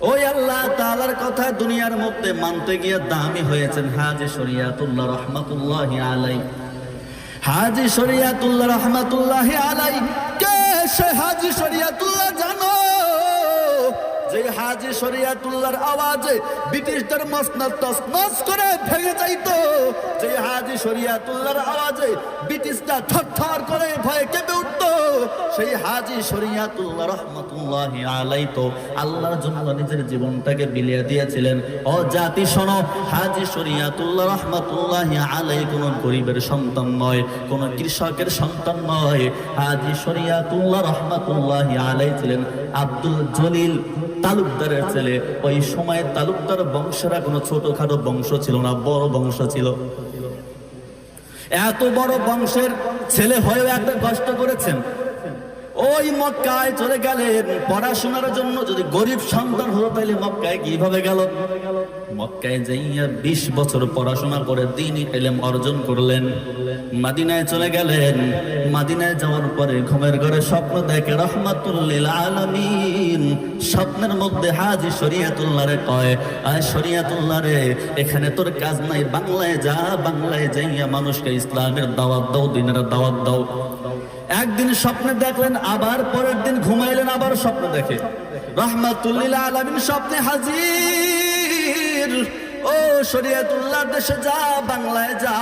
ওই আল্লাহ তালার কথা দুনিয়ার মধ্যে মানতে গিয়ে দামি হয়েছেন। হাজি শরিয়াতুল্লাহ রহমাতুল্লাহ আলাই হাজি শরিয়াতুল্লাহ রহমাতুল্লাহ আলাই কে সে হাজি শরিয়াতুল্লাহ জানো? যে হাজি শরিয়াতুল্লাহর আওয়াজে ব্রিটিশদের মসনদ তসনস করে ভেঙে যাইতো, যে হাজি শরিয়াতুল্লাহর আওয়াজে ব্রিটিশরা থরথর করে ভয়ে কেঁপে উঠতো, সেই হাজি শরিয়াতুল্লাহ রহমতুল্লাহ আলাই তো আল্লাহর জন্য নিজের জীবনটাকে বিলিয়ে দিয়েছিলেন। ও জাতি, শোনো, হাজি শরিয়াতুল্লাহ রহমতুল্লাহ আলাই কোন গরিবের সন্তান নয়, কোন কৃষকের সন্তান নয়। হাজি শরিয়াতুল্লাহ রহমতুল্লাহ আলাই ছিলেন আব্দুল জলিল তালুকদারের ছেলে। ওই সময় তালুকদার বংশেরা কোনো ছোটখাটো বংশ ছিল না, বড় বংশ ছিল। এত বড় বংশের ছেলে হয়েও একটা কষ্ট করেছেন। ওই মক্কায় চলে গেলেন। পড়াশোনার জন্য যদি গরিব সন্তান হতো তাহলে মক্কায় কীভাবে গেল? মক্কায় যাইয়া বিশ বছর পড়াশোনা করে দিন এলেম অর্জন করলেন। মাদিনায় চলে গেলেন। মাদিনায় যাওয়ার পরে ঘুমের ঘরে স্বপ্ন দেখে, রহমাতুল্লিল আলমিন স্বপ্নের মধ্যে হাজি শরিয়াতুল্লাহ রে কয়, আয় শরিয়াতুল্লাহ রে এখানে তোর কাজ নাই। বাংলায় যা, বাংলায় যাইয়া মানুষকে ইসলামের দাওয়াত দাও, দিনের দাওয়াত দাও। একদিন স্বপ্নে দেখলেন, আবার পরের দিন ঘুমাইলেন, আবার স্বপ্ন দেখে। রহমাতুল্লিলা আলমিন স্বপ্নে হাজির। ও শরিয়াতুল্লাহ, দেশে যা, বাংলায় যা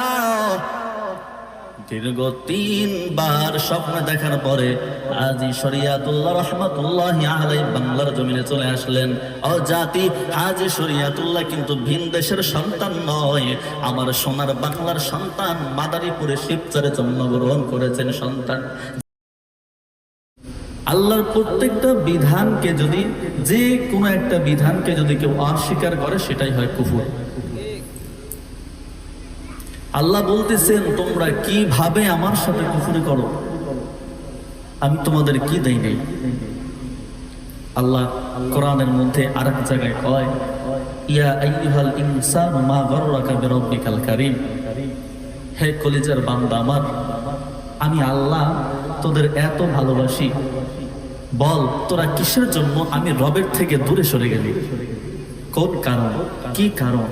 দীর্ঘ তিনবার স্বপ্ন দেখার পরে আজি শরিয়াতুল্লাহ রহমাতুল্লাহ আলাই বাংলার জমিনে চলে আসলেন। ও জাতি হাজি শরিয়াতুল্লাহ কিন্তু ভিন দেশের সন্তান নয়। আমার সোনার বাংলার সন্তান মাদারীপুরে শিবচরে জন্মগ্রহণ করেছেন সন্তান। আল্লাহর প্রত্যেকটা বিধানকে যদি, যে কোনো একটা বিধানকে যদি কেউ অস্বীকার করে, সেটাই হয় কুফুর। আল্লাহ বলতেছেন, তোমরা কীভাবে আমার সাথে কুফুরি করো? আমি তোমাদের কি দেই নেই? আল্লাহ কোরআনের মধ্যে আর এক জায়গায় কয় হে কলিজার বান্দা আমার, আমি আল্লাহ তোদের এত ভালোবাসি। বল, তোরা কিসের জন্য আমি রবের থেকে দূরে সরে গেলি? কোন কারণ? কি কারণ?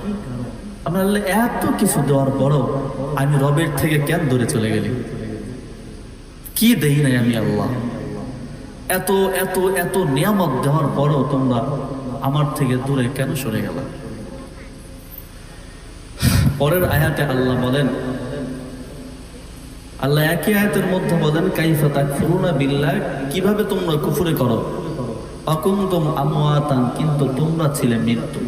আমরা আল্লাহ এত কিছু দেওয়ার পরও আমি রবের থেকে কেন দূরে চলে গেলি? কি দেই নাই আমি আল্লাহ? এত এত এত নিয়ামত দেওয়ার পরও তোমরা আমার থেকে দূরে কেন সরে গেল? পরের আয়াতে আল্লাহ বলেন, আল্লাহ একই আয়াতের মধ্যে বলেন, কাইফা তাকফুরুনা বিল্লাহ, কীভাবে তোমরা কুফুরে করো? অকুন্তম আমওয়াতান, কিন্তু তোমরা ছিলে মৃত্যু।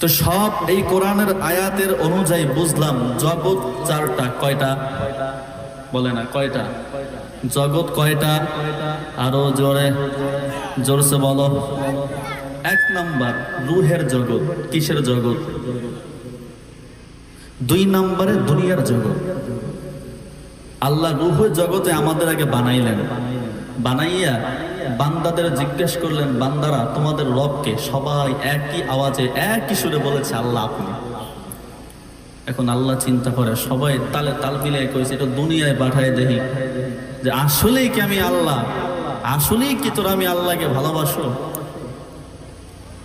তো সব এই কোরআনের আয়াতের অনুযায়ী বুঝলাম, জগৎ চারটা, কয়টা? বলে না, কয়টা? জগৎ কয়টা? আরও জোরে, জোরসে বলো। এক নাম্বার রুহের জগৎ, কিসের জগৎ? দুই নম্বরে দুনিয়ার জগৎ। আল্লাহ রুহের জগতে আমাদের আগে বানাইলেন। বানাইয়া বান্দাদের জিজ্ঞেস করলেন, বান্দারা, তোমাদের রবকে? সবাই একই আওয়াজে, একই সুরে বলেছে, আল্লাহ আপনি। এখন আল্লাহ চিন্তা করে, সবাই তালে তাল মিলিয়ে কয়েছে এটা দুনিয়ায় পাঠায় দেখি যে আসলেই কি আমি আল্লাহ? আসলেই কি তোরা আমি আল্লাহকে ভালোবাসো?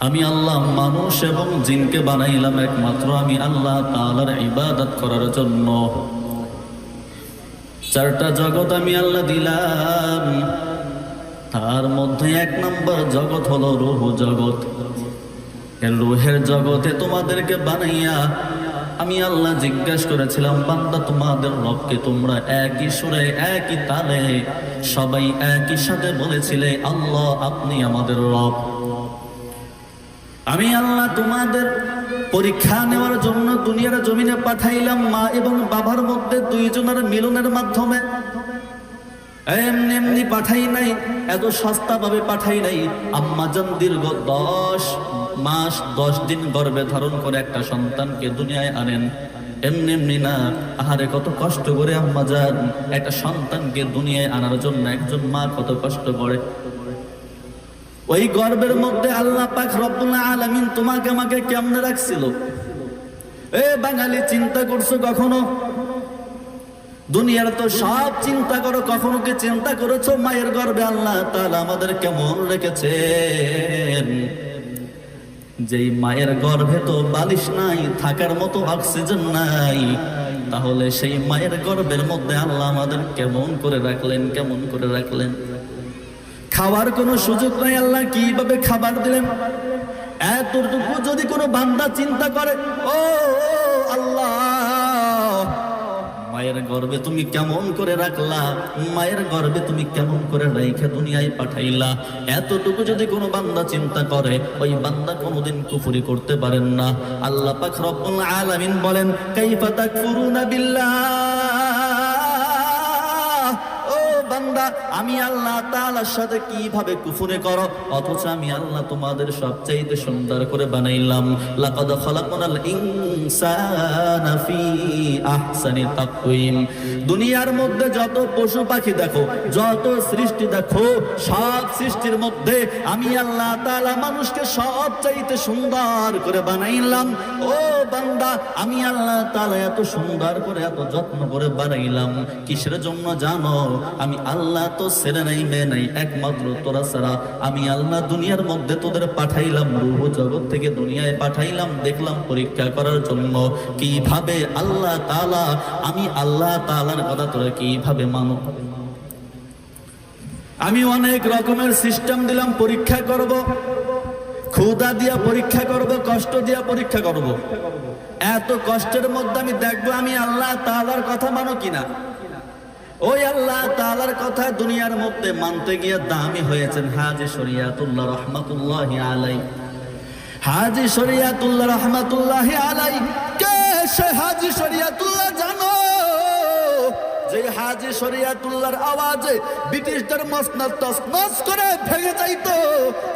আমি আল্লাহ মানুষ এবং জিনকে বানাইলাম একমাত্র, আমি আল্লাহ তাআলার ইবাদত করার জন্য। চারটা জগৎ আমি আল্লাহ দিলাম। তার মধ্যে এক নম্বর জগৎ হলো রুহ জগৎ। রুহের জগতে তোমাদেরকে বানাইয়া আমি আল্লাহ জিজ্ঞাসা করেছিলাম, বান্দা, তোমাদের রবকে তোমরা একই সুরে, একই তালে সবাই একই সাথে বলেছিলে, আল্লাহ আপনি আমাদের রব। আমি আল্লাহ তোমাদের পরীক্ষা নেওয়ার জন্য দুনিয়ার জমিনে পাঠাইলাম মা এবং বাবার মধ্যে দুইজনের মিলনের মাধ্যমে। এমনি এমনি পাঠাই নাই, এত সস্তা ভাবে পাঠাই নাই। আম্মাজান দীর্ঘ দশ মাস, দশ দিন গর্ভে ধারণ করে একটা সন্তানকে দুনিয়ায় আনেন। এমনি এমনি না, আহারে কত কষ্ট করে আম্মাজান একটা সন্তানকে দুনিয়ায় আনার জন্য একজন মা কত কষ্ট করে। ওই গর্বের মধ্যে আল্লাহ পাক রব্বুল আলামিন তোমাকে আমাকে কেমনে রাখছিল? এ বাঙালি, চিন্তা করছ কখনো? দুনিয়ার তো সব চিন্তা করো, কখনো কি চিন্তা করেছ? মায়ের গর্বে আল্লাহ তাআলা আমাদের কেমন রেখেছেন? যেই মায়ের গর্ভে তো বালিশ নাই, থাকার মতো অক্সিজেন নাই, তাহলে সেই মায়ের গর্ভের মধ্যে আল্লাহ আমাদের কেমন করে রাখলেন, কেমন করে রাখলেন? খাওয়ার কোনো সুযোগ নাই, আল্লাহ কীভাবে খাবার দিলেন? এতটুকু যদি কোনো বান্দা চিন্তা করে, ও, আল্লাহ, মায়ের গর্বে তুমি কেমন করে রাখলা? মায়ের গর্বে তুমি কেমন করে রেখে দুনিয়ায় পাঠাইলা? এতটুকু যদি কোনো বান্দা চিন্তা করে, ওই বান্দা কোনোদিন কুফরি করতে পারেন না। আল্লাহ পাক রব্বুল আলামিন বলেন, কাইফা তাকফুরুনা বিল্লাহ? বান্দা আমি আল্লাহ তাআলার সাথে কীভাবে কুফরে করো? অথচ আমি আল্লাহ তোমাদের সবচাইতে সুন্দর করে বানাইলাম। লাকাদ খালাকনাল ইনসানা ফি আহসানি তাকওয়িম। দুনিয়ার মধ্যে যত পশু পাখি দেখো, যত সৃষ্টি দেখো, সব সৃষ্টির মধ্যে আমি আল্লাহ তাআলা মানুষকে সবচাইতে সুন্দর করে বানাইলাম। ও বান্দা, আমি আল্লাহ তাআলা এত সুন্দর করে, এত যত্ন করে বানাইলাম। কিসের জন্য জানো? আমি আল্লাহ তো ছেড়ে নাই, মেয়ে নাই, একমাত্র তোরা ছাড়া। আমি আল্লাহ দুনিয়ার মধ্যে তোদের পাঠাইলাম, রূহ জগৎ থেকে দুনিয়ায় পাঠাইলাম, দেখলাম পরীক্ষা করার জন্য। কীভাবে আল্লাহ তাআলা, আমি আল্লাহ তাআলার কথা তোরা কীভাবে মানো? আমি অনেক রকমের সিস্টেম দিলাম, পরীক্ষা করব ক্ষুদা দিয়া পরীক্ষা করব, কষ্ট দিয়া পরীক্ষা করব। এত কষ্টের মধ্যে আমি দেখব আমি আল্লাহ তাআলার কথা মানো কিনা? ওই আল্লাহ তালার কথা দুনিয়ার মধ্যে মানতে গিয়ে দামি হয়েছেন। হাজি শরিয়াতুল্লাহ রহমাতুল্লাহ আলাই হাজি শরিয়াতুল্লাহ রহমাতুল্লাহ আলাই কে সে হাজি শরিয়াতুল্লাহ জানো? যে হাজি শরিয়াতুল্লাহর আওয়াজে ব্রিটিশদের মসনদ তসনস করে ভেঙে যাইতো,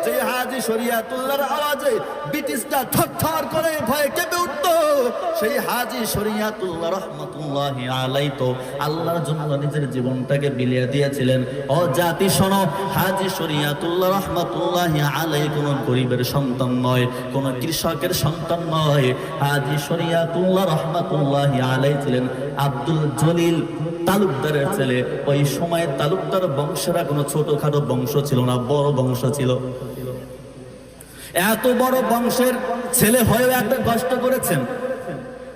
যে হাজি শরিয়াতুল্লাহর আওয়াজে ব্রিটিশটা থরথর করে ভয়ে কেঁপে উঠতো, সেই হাজি শরিয়াতুল্লাহ রহমতুল্লাহ আলাই তো আল্লাহর জন্য নিজের জীবনটাকে বিলিয়ে দিয়েছিলেন। ও জাতি, শোনো, হাজি শরিয়াতুল্লাহ রহমতুল্লাহ আলাই কোনো গরিবের সন্তান নয়, কোনো কৃষকের সন্তান নয়। হাজি শরিয়াতুল্লাহ রহমতুল্লাহ আলাই ছিলেন আব্দুল জলিল তালুকদারের ছেলে। ওই সময় তালুকদার বংশেরা কোনো ছোটখাটো বংশ ছিল না, বড় বংশ ছিল। এত বড় বংশের ছেলে হয়েও একটা কষ্ট করেছেন।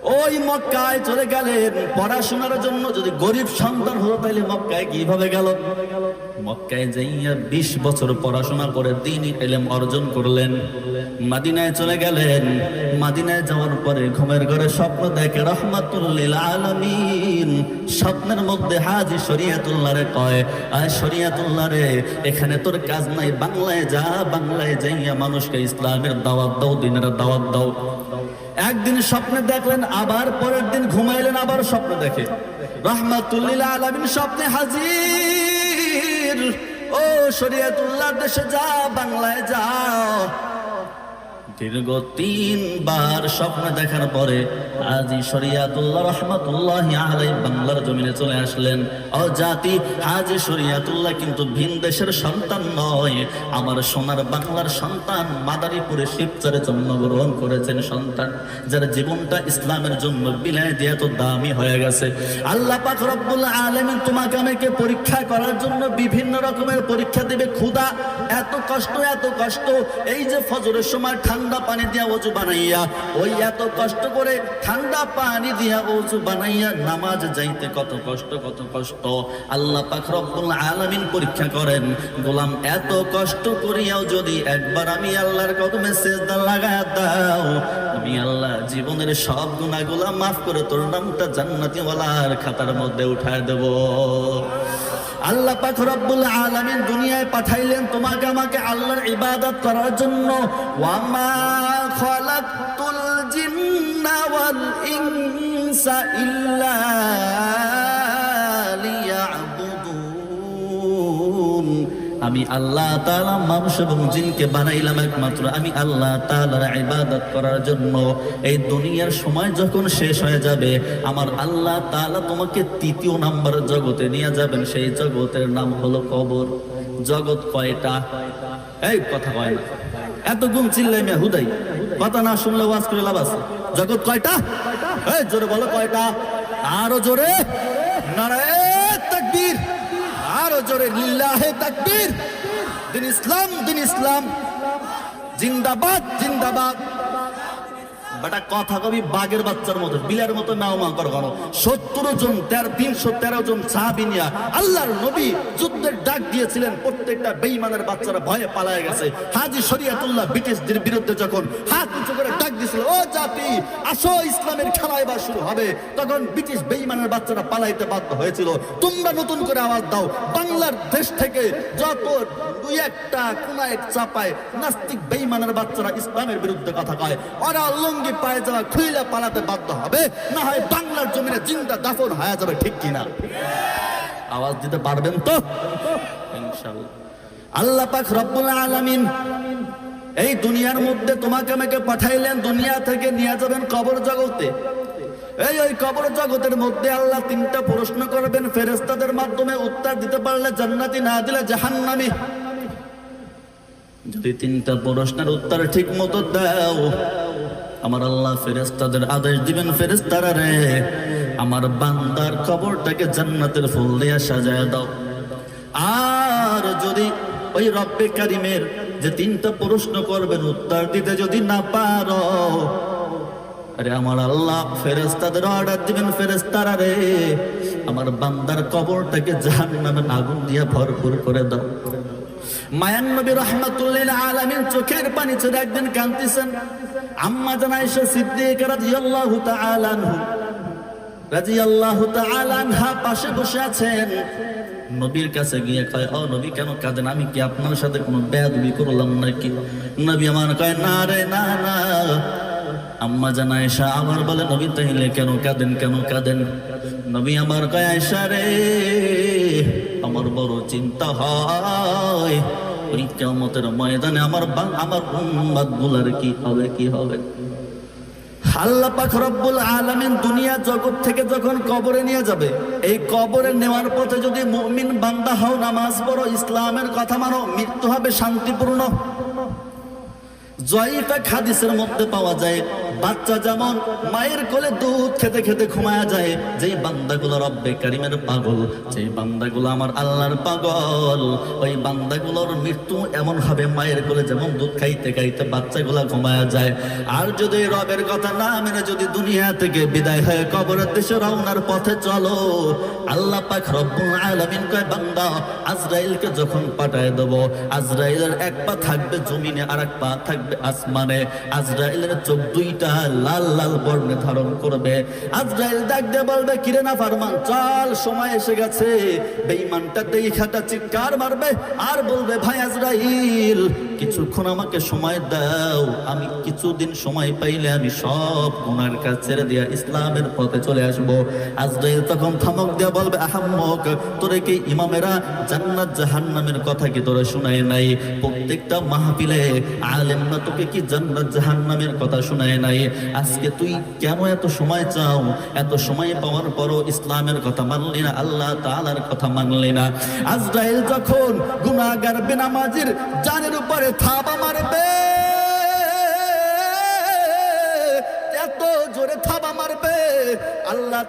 ওই মক্কায় চলে গেলেন। পড়াশোনার জন্য যদি গরিব সন্তান হলো তাহলে মক্কায় কীভাবে গেল? মক্কায় যাইয়া বিশ বছর পড়াশোনা করে দিন এলেম অর্জন করলেন। মাদিনায় চলে গেলেন। মাদিনায় যাওয়ার পরে ঘুমের ঘরে স্বপ্ন দেখে রহমাতুল্লিল আলমিন স্বপ্নের মধ্যে হাজি কয়, আয় এখানে তোর কাজ নাই, বাংলায় যা, বাংলায় যাইয়া মানুষকে ইসলামের দাওয়াত দাও, দিনের দাওয়াত দাও। একদিন স্বপ্নে দেখলেন, আবার পরের দিন ঘুমাইলেন, আবার স্বপ্ন দেখে। রহমাতুল্লিল আলমিন স্বপ্নে হাজির। ও শরিয়াতুল্লাহ দেশে যা বাংলায় যা দীর্ঘ তিনবার স্বপ্ন দেখার পরে আজি শরিয়াতুল্লাহ রহমাতুল্লাহ আলাই বাংলার জমিনে চলে আসলেন। ও জাতি হাজি শরিয়াতুল্লাহ কিন্তু ভিন দেশের সন্তান নয়। আমার সোনার বাংলার সন্তান মাদারীপুরে শিবচরে জন্মগ্রহণ করেছেন সন্তান, যার জীবনটা ইসলামের জন্য বিলায় দিয়ে এত দামি হয়ে গেছে। আল্লাহ পাক রব্বুল আলামিন তোমাকে আমাকে পরীক্ষা করার জন্য বিভিন্ন রকমের পরীক্ষা দেবে। ক্ষুধা এত কষ্ট এত কষ্ট, এই যে ফজরের সময় ঠান্ডা পানি দিয়া অজু বানাইয়া, ওই এত কষ্ট করে ঠান্ডা পানি দিয়া অজু বানাইয়া নামাজ যাইতে কত কষ্ট কত কষ্ট। আল্লাহ পাক রব্বুল আলামিন পরীক্ষা করেন, গোলাম এত কষ্ট করিয়াও যদি একবার আমি আল্লাহর কদমে সেজদা লাগায় দাও, আমি আল্লাহ জীবনের সব গুনাহগুলা মাফ করে তোর নামটা জান্নাতি ওয়ালার খাতার মধ্যে উঠায় দেব। আল্লাহ পাক রব্বুল আলামিন দুনিয়ায় পাঠাইলেন তোমাকে আমাকে আল্লাহর ইবাদত করার জন্য। ওয়ামা খালাকতুল জিন জিন্না ওয়াল ইনসা ইল্লা আমি আল্লাহ তাআলা মানুষ এবং জিনকে বানাইলাম একমাত্র। আমি আল্লাহ তাআলার ইবাদত করার জন্য। এই দুনিয়ার সময় যখন শেষ হয়ে যাবে, আমার আল্লাহ তাআলা তোমাকে তৃতীয় নাম্বার জগতে নিয়ে যাবেন। সেই জগতের নাম হলো কবর। জগৎ কয়টা? এই কথা কয় না। এত গুম চিল্লাই মে হুদাই। কথা না শুনলে ওয়াজ করে লাভ আছে। জগৎ কয়টা? এই জোরে বলো কয়টা? আরও জোরে? নারায়ে তাকবীর জোরে লিল্লাহে তাকবীর। দিন ইসলাম দিন ইসলাম। জিন্দাবাদ জিন্দাবাদ। বেটা, কথা কবি বাঘের বাচ্চার মতো, বিলের মতো নাও মা কর করো সত্তর জন, তেরো, তিনশো তেরো জন সাহাবিনিয়া আল্লাহর নবী যুদ্ধের ডাক দিয়েছিলেন, প্রত্যেকটা বেইমানের বাচ্চারা ভয়ে পালায় গেছে। হাজি শরিয়াতুল্লাহ ব্রিটিশদের বিরুদ্ধে যখন হাত উঁচু করে ডাক দিয়েছিল, ও জাতি, আসো ইসলামের খেলা এবার শুরু হবে। তখন ব্রিটিশ বেইমানের বাচ্চারা পালাইতে বাধ্য হয়েছিল। তোমরা নতুন করে আওয়াজ দাও। বাংলার দেশ থেকে যত দুই একটা কোন এক চাপায় নাস্তিক বেইমানের বাচ্চারা ইসলামের বিরুদ্ধে কথা কয়। ওরা লঙ্গি পায়ে যাওয়া খুইলা পালাতে বাধ্য হবে। না হয় বাংলার জমিনে চিন্তা দাফন হয়ে যাবে ঠিক কিনা? আওয়াজ দিতে পারবেন তো? ইনশাআল্লাহ। আল্লাহ পাক রব্বুল আলামিন এই দুনিয়ার মধ্যে তোমাকে আমাকে পাঠাইলেন দুনিয়া থেকে নিয়ে যাবেন কবর জগতে। এই ওই কবর জগতের মধ্যে আল্লাহ তিনটা প্রশ্ন করবেন ফেরেস্তাদের মাধ্যমে উত্তর দিতে পারলে জান্নাতি না দিলে জাহান্নামী। যদি তিনটা প্রশ্নের উত্তর ঠিক মতো দাও আমার আল্লাহ ফেরেস্তাদের আদেশ দিবেন ফেরেস্তারা রে। আমার বান্দার কবরটাকে জান্নাতের ফুল দিয়ে সাজায় দাও। আর যদি ওই রব্বে কারিমের যে তিনটা প্রশ্ন করবেন, উত্তর দিতে যদি না পারো, আরে আমার আল্লাহ ফেরেস্তাদের অর্ডার দিবেন ফেরেস্তারা রে। আমার বান্দার কবরটাকে জাহান্নামের আগুন দিয়ে ভরপুর করে দাও। মায়ান নবী রহমাতুল্লিল আলামিন চোখের পানি ছেড়ে একদিন কাঁদতেছেন। আম্মা জানাইশা সিদ্দিক রাদিয়াল্লাহু তাআলা আনহু, রাদিয়াল্লাহু তাআলা আনহা পাশে বসে আছেন। নবীর কাছে গিয়ে কয়, ও নবী, কেন কাঁদেন? আমি কি আপনার সাথে কোনো বেয়াদবি করলাম নাকি? নবী আমার কয়, না রে, না না। আম্মা জানা আয়েশা আমার বলে, নবী, তাইলে কেন কাঁদেন কেন কাঁদেন? নবী আমার কয় আয়সা রে, আমার বড় চিন্তা হয়। ওই কেমতের ময়দানে আমার আমার উম্মাদগুলার কি হবে কি হবে? আল্লাহ পাক রব্বুল আলামিন দুনিয়া জগৎ থেকে যখন কবরে নিয়ে যাবে, এই কবরে নেওয়ার পথে যদি মুমিন বান্দা হও, নামাজ পড়ো, ইসলামের কথা মানো, মৃত্যু হবে শান্তিপূর্ণ। জয়ীফা হাদিসের মধ্যে পাওয়া যায় বাচ্চা যেমন মায়ের কোলে দুধ খেতে খেতে ঘুমায়া যায়, যেই বান্দাগুলো রব্বে কারিমের পাগল, যেই বান্দাগুলো আমার আল্লাহর পাগল, ওই বান্দাগুলোর মৃত্যু এমন হবে, মায়ের কোলে যেমন দুধ খাইতে খাইতে বাচ্চাগুলা ঘুমায়া যায়। আর যদি রবের কথা না মেনে যদি দুনিয়া থেকে বিদায় হয়ে কবরের দেশে রওনার পথে চলো, আল্লাহ পাক রব্বুল আলামিন কয়, বান্দা, আজরাইলকে যখন পাঠায় দেব, আজরাইলের এক পা থাকবে জমিনে আর এক পা থাকবে আসমানে। আজরাইলের চোখ দুইটা লাল লাল বর্ণে ধারণ করবে। আজরাইল ডাক দিয়ে বলবে, কিরে না ফারমান, চল, সময় এসে গেছে। বেঈমানটা দেখাটা চিৎকার মারবে আর বলবে, ভাই আজরাইল কিছুক্ষণ আমাকে সময় দাও। আমি কিছুদিন সময় পাইলে আমি সব গুনার কাজ ছেড়ে দিয়া ইসলামের পথে চলে আসব। আজরাইল তখন থামক দিয়া বলবে, আহাম্মক, তোরে কি ইমামেরা জান্নাত জাহান্নামের কথা কি তোরে শোনায় নাই? প্রত্যেকটা মাহফিলে আলেমরা তোকে কি জান্নাত জাহান্নামের কথা শোনায় নাই? আজকে তুই কেন এত সময় চাও? এত সময় পাওয়ার পরও ইসলামের কথা মানলি না, আল্লাহ তাআলার কথা মানলি না। আজরাইল যখন গুনাহগার বেনামাজির জানের উপরে থাবা মারবে আল্লাহ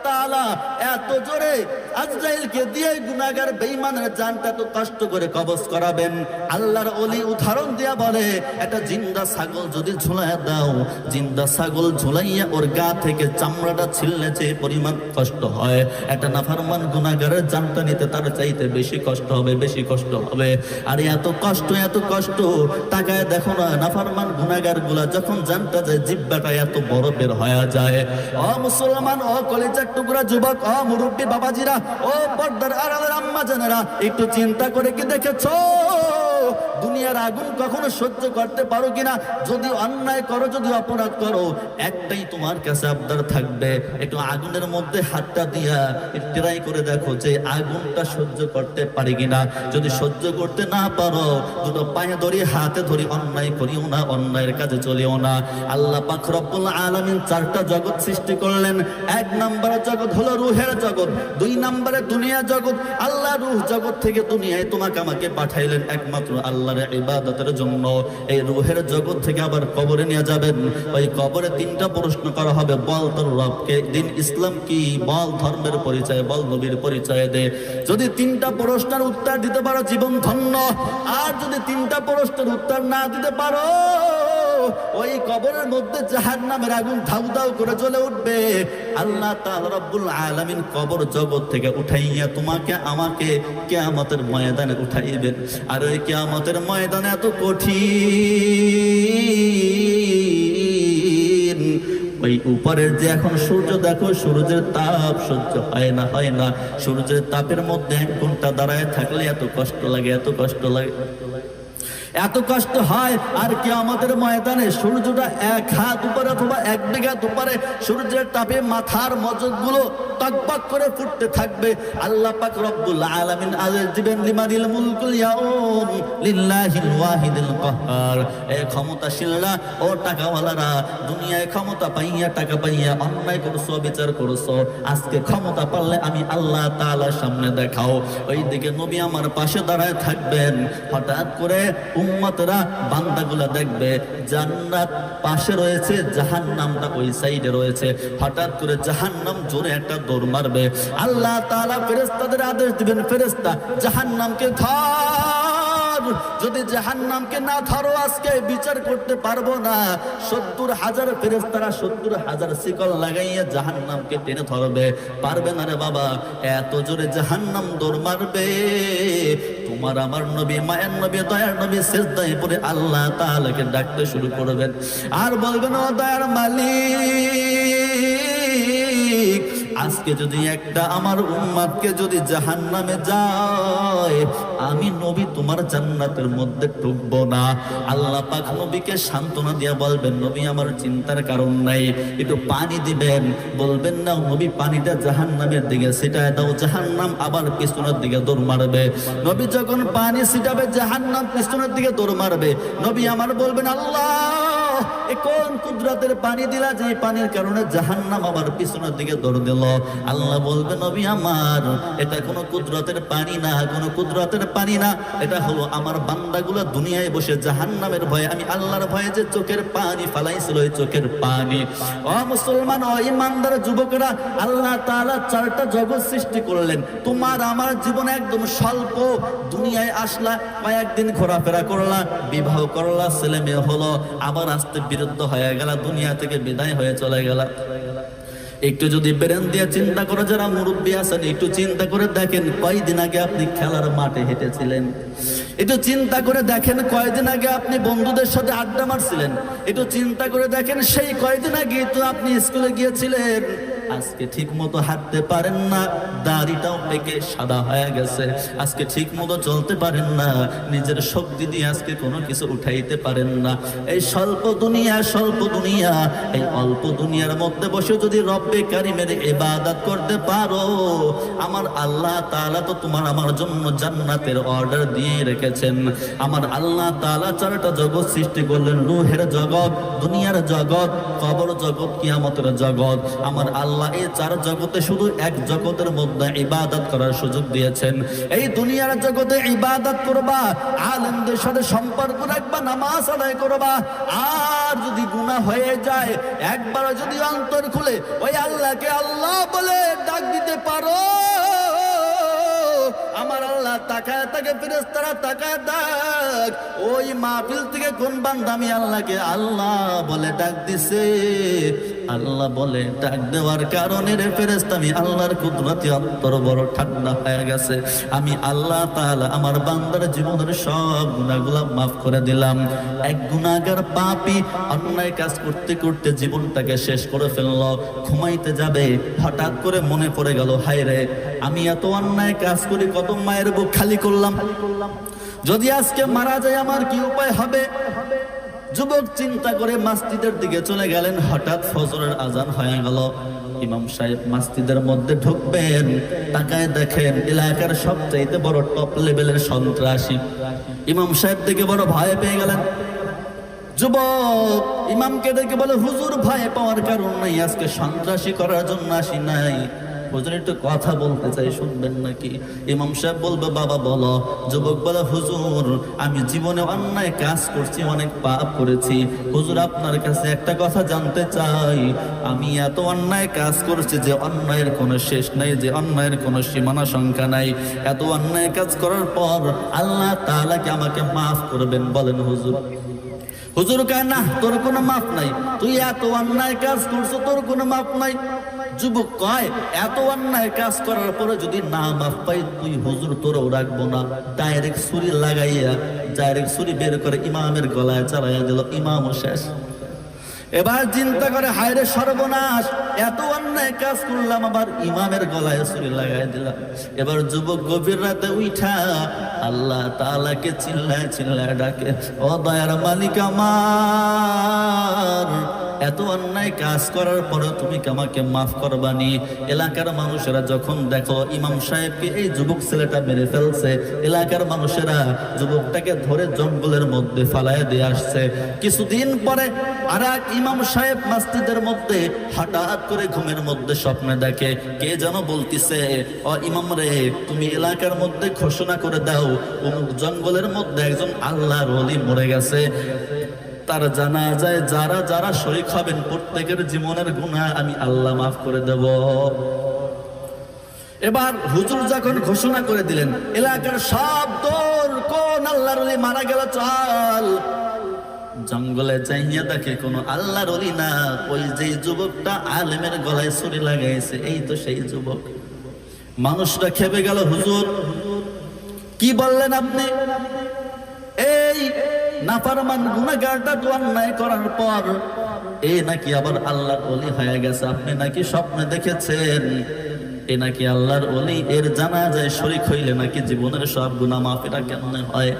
এত জোরে আজরাইলকে দিয়ে গুনাহগার বেঈমানের জানটা তো কষ্ট করে কবজ করাবেন। আল্লাহর ওলি উদাহরণ দিয়া বলে, একটা জিন্দা ছাগল যদি ঝুলাইয়া দাও, জিন্দা ছাগল ঝুলাইয়া ওর গা থেকে চামড়াটা ছিললে যে পরিমাণ কষ্ট হয়। একটা নাফারমান গুনাহগারের জানটা নিতে তার চাইতে বেশি কষ্ট হবে, বেশি কষ্ট হবে। আর এত কষ্ট এত কষ্ট, তাকায় দেখো না, নাফারমান গুনাগারগুলা যখন জানটা যায়, জিব্বাটা এত বড় বের হয়ে যায়। ও মুসলমান! ও কলেজার টুকরা যুবক, ও মুরব্বী বাবাজিরা, ও পর্দার আড়ালের আম্মা জানেরা, একটু চিন্তা করে কি দেখেছ? দুনিয়ার আগুন কখনো সহ্য করতে পারো কিনা? যদি অন্যায় করো, যদি অপরাধ করো, একটাই তোমার কাছে আবদার থাকবে। একটু আগুনের মধ্যে হাতটা দিয়া ট্রাই করে দেখো যে আগুনটা সহ্য করতে পারি কিনা। যদি সহ্য করতে না পারো, দুটো পায়ে ধরি হাতে ধরি অন্যায় করিও না, অন্যায়ের কাজে চলিও না। আল্লাহ পাক আলামিন চারটা জগৎ সৃষ্টি করলেন। এক নম্বরে জগৎ হলো রুহের জগৎ, দুই নম্বরে দুনিয়া জগৎ। আল্লাহ রুহ জগৎ থেকে দুনিয়ায় তোমাকে আমাকে পাঠাইলেন একমাত্র আল্লাহর ইবাদতের জন্য এই রুহের জগৎ থেকে আবার কবরে নিয়ে যাবেন। ওই কবরে তিনটা প্রশ্ন করা হবে। বল তোর রবকে। দিন ইসলাম কি? বল ধর্মের পরিচয়, বল নবীর পরিচয় দে। যদি তিনটা প্রশ্নের উত্তর দিতে পারো, জীবন ধন্য। আর যদি তিনটা প্রশ্নের উত্তর না দিতে পারো ওই কবরের মধ্যে জাহান নামের আগুন ধাউ ধাউ করে জ্বলে উঠবে। আল্লাহ রব্বুল আলামিন কবর জগৎ থেকে উঠাইয়া তোমাকে, আমাকে কিয়ামতের ময়দানে উঠাইবেন। আর ওই কিয়ামতের ময়দানে এত কঠিন। ওই উপরের যে এখন সূর্য, দেখো সূর্যের তাপ সহ্য হয় না হয় না। সূর্যের তাপের মধ্যে এক ঘণ্টা দাঁড়ায় থাকলে এত কষ্ট লাগে, এত কষ্ট লাগে। এত কষ্ট হয়, আর কি আমাদের ময়দানে সূর্যটা এক হাত উপরে অথবা এক বিঘা উপরে, সূর্যের তাপে মাথার মজকগুলো টকবক করে ফুটতে থাকবে। আল্লাহ পাক রব্বুল আলামিন আদেশ দিবেন, লিমানিল মুলকুল ইয়াউম লিল্লাহিল ওয়াহিদিল কাহ্হার এ ক্ষমতাশীলরা, ও টাকাওয়ালারা, দুনিয়ায় ক্ষমতা পাইয়া, টাকা পাইয়া অন্যায় করছ, বিচার করছ। আজকে ক্ষমতা পারলে আমি আল্লাহ তাআলার সামনে দেখাও। ওইদিকে নবী আমার পাশে দাঁড়ায় থাকবেন। হঠাৎ করে উম্মতরা বান্দাগুলা দেখবে জান্নাত পাশে রয়েছে জাহান নামটা ওই সাইডে রয়েছে। হঠাৎ করে জাহান্নাম জোরে একটা দৌড় মারবে। আল্লাহ তাআলা ফেরেস্তাদের আদেশ দিবেন, ফেরেশতা, জাহান্নামকে ধর। যদি জাহান্নামকে না ধরো, আজকে বিচার করতে পারব না। সত্তর হাজার ফেরেস্তারা সত্তর হাজার শিকল লাগাইয়া জাহান্নামকে টেনে ধরবে। পারবে না রে বাবা, এত জোরে জাহান্নাম দৌড় মারবে। তোমার আমার নবী, মায়ের নবী, দয়ার নবী শেষ দায় পরে আল্লাহ তাহলে ডাকতে শুরু করবেন। আর বলবেন, ও দয়ার মালিক আজকে যদি একটা আমার উম্মাদকে যদি জাহান নামে যায়, আমি নবী তোমার জান্নাতের মধ্যে ঢুকবো না। আল্লাহ পাক নবীকে সান্ত্বনা দিয়া বলবেন, নবী, আমার চিন্তার কারণ নাই, একটু পানি দিবেন। বলবেন, না, নবী, পানিটা জাহান নামের দিকে ছিটায় দাও জাহান নাম আবার পিছনের দিকে দৌড় মারবে। নবী যখন পানি ছিটাবে জাহান নাম পিছনের দিকে দৌড় মারবে। নবী আমার বলবেন, আল্লাহ কোন কুদরতের পানি দিলা যে পানির কারণে জাহান্নাম আবার পিছনের দিকে দৌড় দিল? আল্লাহ বলবে, নবী আমার, এটা কোনো কুদরতের পানি না, কোনো কুদরতের পানি না। এটা হলো আমার বান্দাগুলো দুনিয়ায় বসে জাহান্নামের ভয়ে। আমি আল্লাহর ভয়ে যে চোখের পানি ফালাইছিল চোখের পানি। ও মুসলমান, ও ইমানদার যুবকরা, আল্লাহ তাআলা চারটা জগৎ সৃষ্টি করলেন। তোমার আমার জীবনে একদম স্বল্প। দুনিয়ায় আসলা, কয়েকদিন ঘোরাফেরা করলা, বিবাহ করলা ছেলে মেয়ে হলো। আবার আসতে বিরুদ্ধ হয়ে গেল, দুনিয়া থেকে বিদায় হয়ে চলে গেল। একটু যদি বেরেন দিয়ে চিন্তা করে, যারা মুরব্বী আছেন, একটু চিন্তা করে দেখেন, কয়দিন আগে আপনি খেলার মাঠে হেঁটেছিলেন? একটু চিন্তা করে দেখেন, কয়দিন আগে আপনি বন্ধুদের সাথে আড্ডা মারছিলেন? একটু চিন্তা করে দেখেন, সেই কয়দিন আগে তো আপনি স্কুলে গিয়েছিলেন? আজকে ঠিক মতো হাঁটতে পারেন না, দাড়িটাও পেকে সাদা হয়ে গেছে। আজকে ঠিক মতো চলতে পারেন না, নিজের শক্তি দিয়ে আজকে কোনো কিছু উঠাইতে পারেন না। এই স্বল্প দুনিয়া স্বল্প দুনিয়া, এই অল্প দুনিয়ার মধ্যে বসে যদি রব্বে কারিমের ইবাদত করতে পারো, আমার আল্লাহ তালা তো তোমার আমার জন্য জান্নাতের অর্ডার দিয়ে রেখেছেন। আমার আল্লাহ তাআলা চারটা জগৎ সৃষ্টি করলেন, রূহের জগৎ, দুনিয়ার জগৎ, কবর জগৎ, কিয়ামতের জগৎ। আমার আল্লাহ এই চার জগতে শুধু এক জগতের মধ্যে ইবাদত করার সুযোগ দিয়েছেন। এই দুনিয়ার জগতে ইবাদত করবা, আলেমদের সাথে সম্পর্ক রাখবা, নামাজ আদায় করবা। আর যদি গুনাহ হয়ে যায়, একবার যদি অন্তর খুলে, ওই আল্লাহকে আল্লাহ বলে ডাক দিতে পারো। আমার আল্লাহ তাকায়, তাকে ফেরেস্তারা তাকায় ওই মাহফিল থেকে কোন বান্দা আল্লাহকে আল্লাহ বলে ডাক দিছে? আল্লাহ বলে, ডাক দেওয়ার কারণে রে ফেরেস্তা আমি আল্লাহর কুদরতি অন্তর বড় ঠান্ডা হয়ে গেছে। আমি আল্লাহ তাআলা আমার বান্দার জীবনের সব গুনাহগুলো মাফ করে দিলাম। এক গুনাহগার পাপি অন্যায় কাজ করতে করতে জীবনটাকে শেষ করে ফেলল। ঘুমাইতে যাবে, হঠাৎ করে মনে পড়ে গেল, হায় রে, আমি এত অন্যায় কাজ করি, কত মায়ের বুক খালি করলাম। যদি আজকে মারা যায়, আমার কি উপায় হবে? যুবক চিন্তা করে মাস্তিদের দিকে চলে গেলেন। হঠাৎ ফজরের আজান হয়ে গেল। ইমাম সাহেব মাস্তিদের মধ্যে ঢুকবেন, তাকায় দেখেন এলাকার সবচাইতে বড় টপ লেভেলের সন্ত্রাসী। ইমাম সাহেব দেখে বড় ভয় পেয়ে গেলেন। যুবক, ইমামকে দেখে বলে, হুজুর, ভয় পাওয়ার কারণ নাই, আজকে সন্ত্রাসী করার জন্য আসি নাই। হুজুর একটু কথা বলতে চাই, শুনবেন নাকি? ইমাম সাহেব বলবে, বাবা, বলো, যুবক বলে, হুজুর, আমি জীবনে অন্যায় কাজ করছি, অনেক পাপ করেছি। হুজুর, আপনার কাছে একটা কথা জানতে চাই। আমি এত অন্যায় কাজ করছি যে অন্যায়ের কোনো শেষ নাই, যে অন্যায়ের কোনো সীমানা সংখ্যা নাই। এত অন্যায় কাজ করার পর আল্লাহ তাআলাকে আমাকে মাফ করবেন? বলেন হুজুর। হুজুর কয়, না, তোর কোনো মাপ নাই। তুই এত অন্যায় কাজ করছ, তোর কোনো মাপ নাই। যুবক কয়, এত অন্যায় কাজ করার পরে যদি না মাফ পাই, তুই হুজুর তোরও রাখব না। ডাইরেক্ট ছুরি লাগাইয়া ডাইরেক্ট ছুরি বের করে ইমামের গলায় চালাইয়া দিল, ইমামও শেষ। এবার চিন্তা করে, হায়রে সর্বনাশ, এত অন্যায় কাজ করলাম আবার। ইমামের গলায় ছুরি লাগাই দিলাম এবার যুবক গভীর রাতে উঠা আল্লাহ তালাকে চিল্লায় চিল্লায় ডাকে, ও দয়ার মালিক আমার এত অন্যায় কাজ করার পরে তুমি আমাকে মাফ করবানি এলাকার মানুষেরা যখন দেখো, ইমাম সাহেবকে এই যুবক ছেলেটা মেরে ফেলছে, এলাকার মানুষেরা যুবকটাকে ধরে জঙ্গলের মধ্যে ফালায় দিয়ে আসছে। কিছুদিন পরে আর এক ইমাম সাহেব মাস্তিদের মধ্যে হঠাৎ করে ঘুমের মধ্যে স্বপ্নে দেখে, কে যেন বলতিছে, ও ইমাম রে, তুমি এলাকার মধ্যে ঘোষণা করে দাও জঙ্গলের মধ্যে একজন আল্লাহর ওলি মরে গেছে। তার জানা যায় যারা যারা শরীক হবেন প্রত্যেকের জীবনের গুণা আমি আল্লাহ মাফ করে দেব। এবার হুজুর যখন ঘোষণা করে দিলেন, এলাকার সব দৌড় কোন আল্লাহর মারা গেল চল। জঙ্গলে যাইয়া দেখে কোন আল্লাহর ওলি না, ওই যে যুবকটা আলেমের গলায় ছুরি লাগাইছে, এই তো সেই যুবক। মানুষটা খেপে গেল, হুজুর, কি বললেন আপনি? এই নাফারমান গুণাগারটা তো অন্যায় করার পর। এ নাকি আবার আল্লাহর ওলি হয়ে গেছে, আপনি নাকি স্বপ্নে দেখেছেন? এ নাকি আল্লাহর ওলি? এর জানা যায় শরিক হইলে নাকি জীবনের সব গুনাহ মাফিরা কেমনে হয়?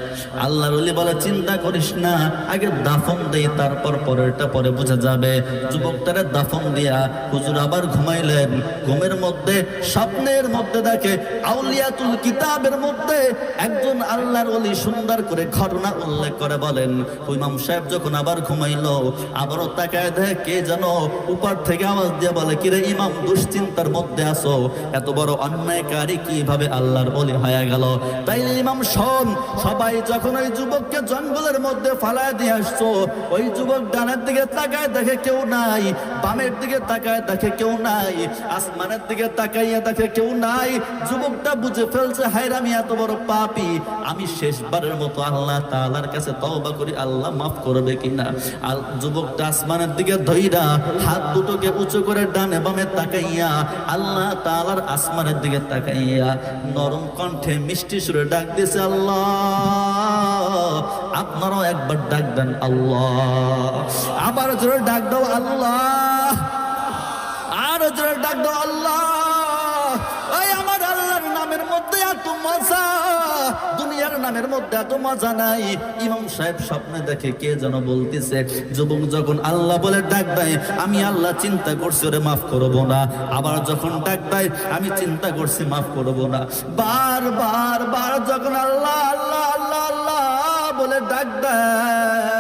আল্লাহর ওলি বলে, চিন্তা করিস না, আগে দাফন দেই তারপর পরেরটা পরে বোঝা যাবে। যুবকটারে দাফন দিয়া হুজুর আবার ঘুমাইলেন। ঘুমের মধ্যে, স্বপ্নের মধ্যে দেখে, আউলিয়াতুল কিতাবের মধ্যে একজন আল্লাহর অলি সুন্দর করে ঘটনা উল্লেখ করে বলেন। ইমাম সাহেব যখন আবার ঘুমাইলো, আবারও তাকায় দেখে, কে যেন উপর থেকে আওয়াজ দিয়ে বলে, কিরে ইমাম, দুশ্চিন্তার মধ্যে আসো এত বড় অন্যায়কারী কীভাবে আল্লাহর ওলি হয়ে গেল? তাই ইমাম, শোন, সবাই যখন ওই যুবককে জঙ্গলের মধ্যে ফালায় দিয়ে আসছো, ওই যুবক ডানের দিকে তাকায় দেখে কেউ নাই, বামের দিকে তাকায় দেখে কেউ নাই, আসমানের দিকে তাকাইয়া দেখে কেউ নাই, যুবকটা বুঝে ফেলছে, হায়রে আমি এত বড় পাপি। আমি শেষবারের মতো আল্লাহ তালার কাছে তওবা করি, আল্লাহ মাফ করবে কিনা? আর যুবকটা আসমানের দিকে ধইরা হাত দুটোকে উঁচু করে ডানে বামে তাকাইয়া আল্লাহ তাআলার আসমানের দিকে তাকাইয়া নরম কণ্ঠে মিষ্টি সুরে ডাক দিছে, আল্লাহ, আপনারাও একবার ডাক দেন, আল্লাহ। আবার জোরে ডাক দাও, আল্লাহ। আর জোরে ডাক দাও, আল্লাহ। নামের মধ্যে এত মজা নাই। ইমাম সাহেব স্বপ্নে দেখে কে যেন বলতেছে, যুবক যখন আল্লাহ বলে ডাক দেয়, আমি আল্লাহ চিন্তা করছি, ওরে মাফ করব না। আবার যখন ডাক দেয়, আমি চিন্তা করছি, মাফ করব না। বার বার বার যখন আল্লাহ আল্লাহ আল্লাহ আল্লাহ বলে ডাক দেয়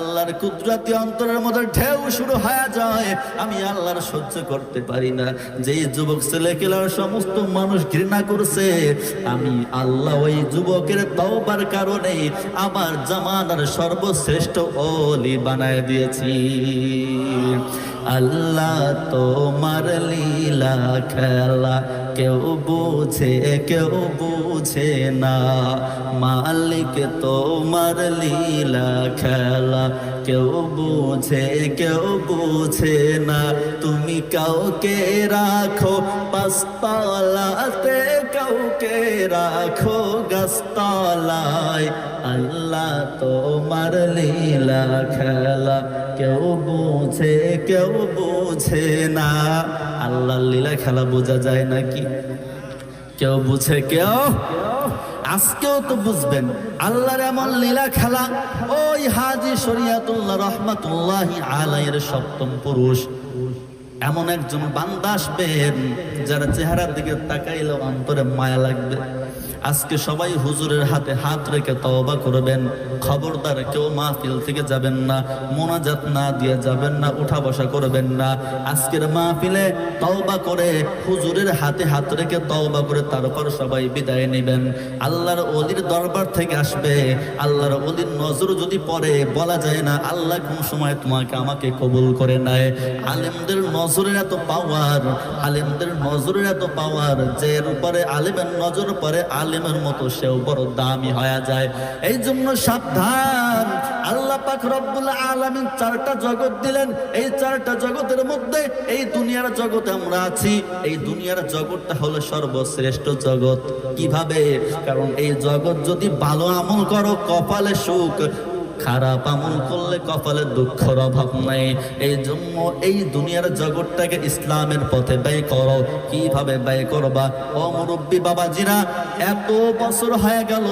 আল্লাহর কুদরাতি অন্তরের মধ্যে ঢেউ শুরু হয়ে যায়। আমি আল্লাহর সহ্য করতে পারি না। যেই যুবক ছেলেকেলার সমস্ত মানুষ ঘৃণা করছে, আমি আল্লাহ ওই যুবকের তওবার কারণে আমার জামানার সর্বশ্রেষ্ঠ অলি বানায় দিয়েছি। আল্লাহ তোমার লীলা খেলা। কেউ বুঝে কেউ বুঝে না। মালিক তোমার লীলা খেলা। কেউ বুঝে কেউ বুঝে না। তুমি কাউকে রাখো, পাঁচতলাতে কাউকে রাখো গাছতলায়। আল্লাহ তোমার লীলা খেলা। কেউ বুঝে, কেউ বুঝে না। আল্লাহর লীলা খেলা বোঝা যায় নাকি? কেউ বুঝে, কেউ? আজকেও তো বুঝবেন, আল্লাহর এমন লীলা খেলা। ওই হাজি শরিয়াতুল্লাহ রহমাতুল্লাহি আলাইয়ের সপ্তম পুরুষ। এমন একজন বান্দা আসবেন, যারা চেহারার দিকে তাকাইলে অন্তরে মায়া লাগবে। আজকে সবাই হুজুরের হাতে হাত রেখে তওবা করবেন। খবরদার কেউ মাহফিল থেকে যাবেন না, মোনাজাত না দিয়ে যাবেন না, উঠা বসা করবেন না। আজকের মাহফিলে তওবা করে হুজুরের হাতে হাত রেখে তওবা করে তারপর সবাই বিদায় নেবেন। আল্লাহর অলির দরবার থেকে আসবে। আল্লাহর অলির নজর যদি পড়ে, বলা যায় না, আল্লাহ কোন সময় তোমাকে আমাকে কবুল করে নেয়। আলেমদের নজরের এত পাওয়ার আলেমদের নজরের এত পাওয়ার যে উপরে আলেমের নজর পড়ে আলেমের মতো সেও বড় দামি হয়ে যায়। এই জন্য সাবধান। আল্লাহ পাক রব্বুল আলামিন চারটা জগৎ দিলেন। এই চারটা জগতের মধ্যে এই দুনিয়ার জগতে আমরা আছি। এই দুনিয়ার জগৎটা হলো সর্বশ্রেষ্ঠ জগৎ। কীভাবে? কারণ এই জগৎ যদি ভালো আমল করো, কপালে সুখ খারাপ আমল করলে কপালে দুঃখর অভাব নাই। এই জন্য এই দুনিয়ার জগৎটাকে ইসলামের পথে ব্যয় করো। কীভাবে ব্যয় করবা? ও মুরব্বী বাবাজিরা, এত বছর হয়ে গেল,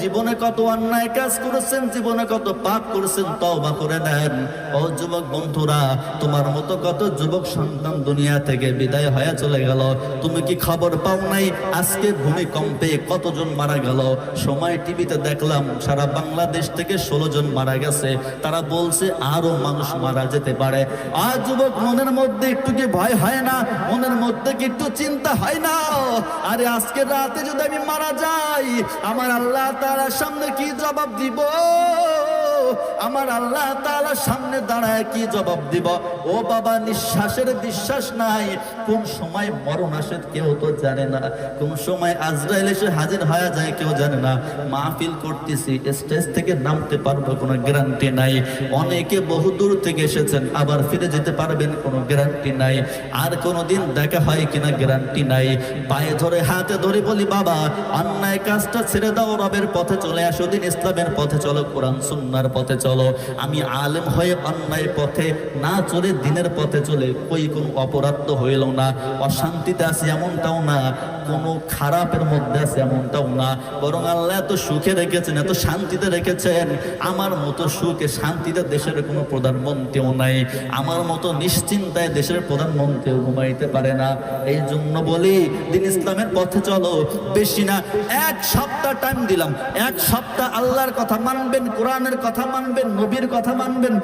জীবনে কত অন্যায় কাজ করেছেন, জীবনে কত পাপ করেছেন, তওবা করে নেন ও যুবক বন্ধুরা, তোমার মতো কত যুবক সন্তান দুনিয়া থেকে বিদায় হয়ে চলে গেল। তুমি কি খবর পাও নাই? আজকে ভূমিকম্পে কতজন মারা গেল? সময় টিভিতে দেখলাম, সারা বাংলাদেশ থেকে ষোলো জন মারা গেছে। তারা বলছে, আরও মানুষ মারা যেতে পারে। আর যুবক মনের মধ্যে একটু কি ভয় হয় না? মনের মধ্যে কি একটু চিন্তা হয় না? আরে আজকে রাতে যদি আমি মারা যাই, আমার আল্লাহ তারা সামনে কি জবাব দিব? আমার আল্লাহ তাআলার সামনে দাঁড়ায় কি জবাব দিব? ও বাবা, নিঃশ্বাসের বিশ্বাস নাই। কোন সময় মরণ আসে কেউ তো জানে না। কোন সময় আজরাইল এসে হাজির হয়ে যায় কেউ জানে না। মাহফিল করতেছি, স্টেজ থেকে নামতে পারব, কোনো গ্যারান্টি নাই। অনেকে বহু দূর থেকে এসেছেন, আবার ফিরে যেতে পারবেন, কোনো গ্যারান্টি নাই। আর কোনোদিন দেখা হয় কিনা গ্যারান্টি নাই। পায়ে ধরে, হাতে ধরে বলি, বাবা, অন্যায় কাজটা ছেড়ে দাও, রবের পথে চলে আসো, দিন ইসলামের পথে চলো, কোরআন, সুন্নার পথে চলো আমি আলেম হয়ে অন্যায় পথে, না চলে দিনের পথে চলে, কই কোন অপরাধ তো হইল না। অশান্তিতে আছি এমনটাও না, কোনো খারাপের মধ্যে আছে এমনটাও না। বরং আল্লাহ এত সুখে রেখেছেন, এত শান্তিতে রেখেছেন। আমার মতো সুখে শান্তিতে দেশের কোনো প্রধানমন্ত্রীও নাই। আমার মতো নিশ্চিন্তায় দেশের প্রধানমন্ত্রীও ঘুমাইতে পারে না। এই জন্য বলি, দিন ইসলামের পথে চলো। বেশি না, এক সপ্তাহ টাইম দিলাম। এক সপ্তাহ আল্লাহর কথা মানবেন, কোরআনের কথা মানবেন নবীর কথা মানবেন।